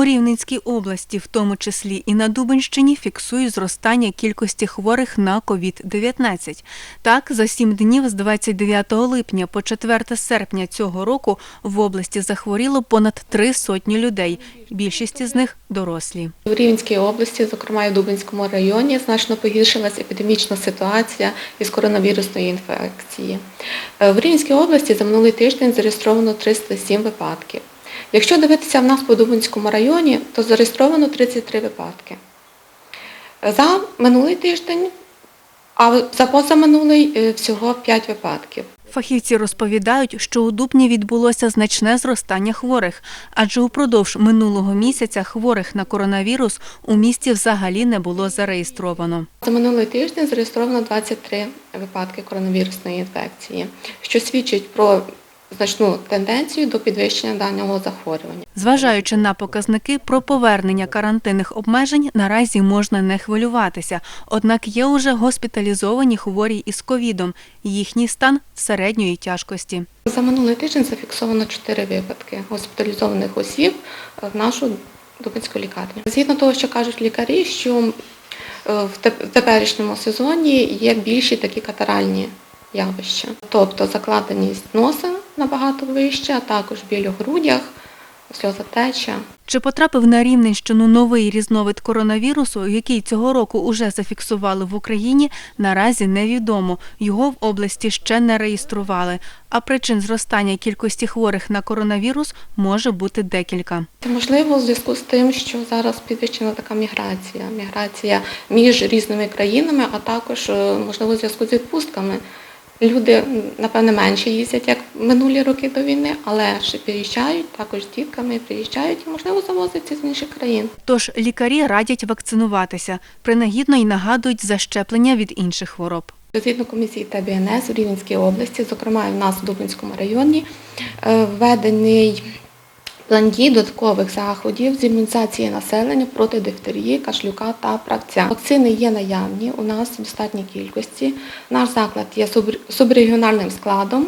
У Рівненській області, в тому числі і на Дубенщині, фіксують зростання кількості хворих на COVID-19. Так, за сім днів з 29 липня по 4 серпня цього року в області захворіло понад три сотні людей. Більшість з них дорослі. У Рівненській області, зокрема і в Дубинському районі, значно погіршилась епідемічна ситуація із коронавірусної інфекції. Е, В Рівненській області за минулий тиждень зареєстровано 307 випадків. Якщо дивитися в нас по Дубинському районі, то зареєстровано 33 випадки. За минулий тиждень, а за позаминулий е, всього 5 випадків. Фахівці розповідають, що у Дубні відбулося значне зростання хворих, адже упродовж минулого місяця хворих на коронавірус у місті взагалі не було зареєстровано. За минулий тиждень зареєстровано 23 випадки коронавірусної інфекції, що свідчить про значну тенденцію до підвищення даного захворювання. Зважаючи на показники про повернення карантинних обмежень, наразі можна не хвилюватися. Однак є уже госпіталізовані хворі із ковідом. Їхній стан середньої тяжкості. За минулий тиждень зафіксовано 4 випадки госпіталізованих осіб в нашу Дубинську лікарню. Згідно того, що кажуть лікарі, що е, в теперішньому сезоні є більші такі катаральні явища, тобто закладеність носа набагато вища, а також біль у грудях, сльозотеча. Чи потрапив на Рівненщину новий різновид коронавірусу, який цього року уже зафіксували в Україні, наразі невідомо. Його в області ще не реєстрували. А причин зростання кількості хворих на коронавірус може бути декілька. Це можливо у зв'язку з тим, що зараз підвищена така міграція, міграція між різними країнами, а також е, можливо у зв'язку з відпустками. Люди, напевне, менше їздять, як минулі роки до війни, але ще приїжджають, також з дітками приїжджають і, можливо, завозяться з інших країн. Тож лікарі радять вакцинуватися, принагідно й нагадують за щеплення від інших хвороб. Згідно комісії ТБНС у Рівненській області, зокрема і в нас в Дубинському районі, е, введений план додаткових заходів з імунізації населення проти дифтерії, кашлюка та правця. Вакцини є наявні у нас в достатній кількості. Наш заклад є субрегіональним складом,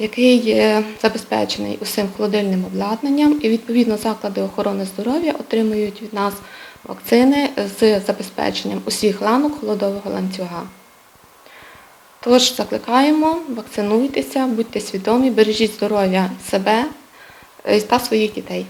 який забезпечений усім холодильним обладнанням, і відповідно заклади охорони здоров'я отримують від нас вакцини з забезпеченням усіх ланок холодового ланцюга. Тож закликаємо, вакцинуйтеся, будьте свідомі, бережіть здоров'я себе Espaço Wiki tá aí.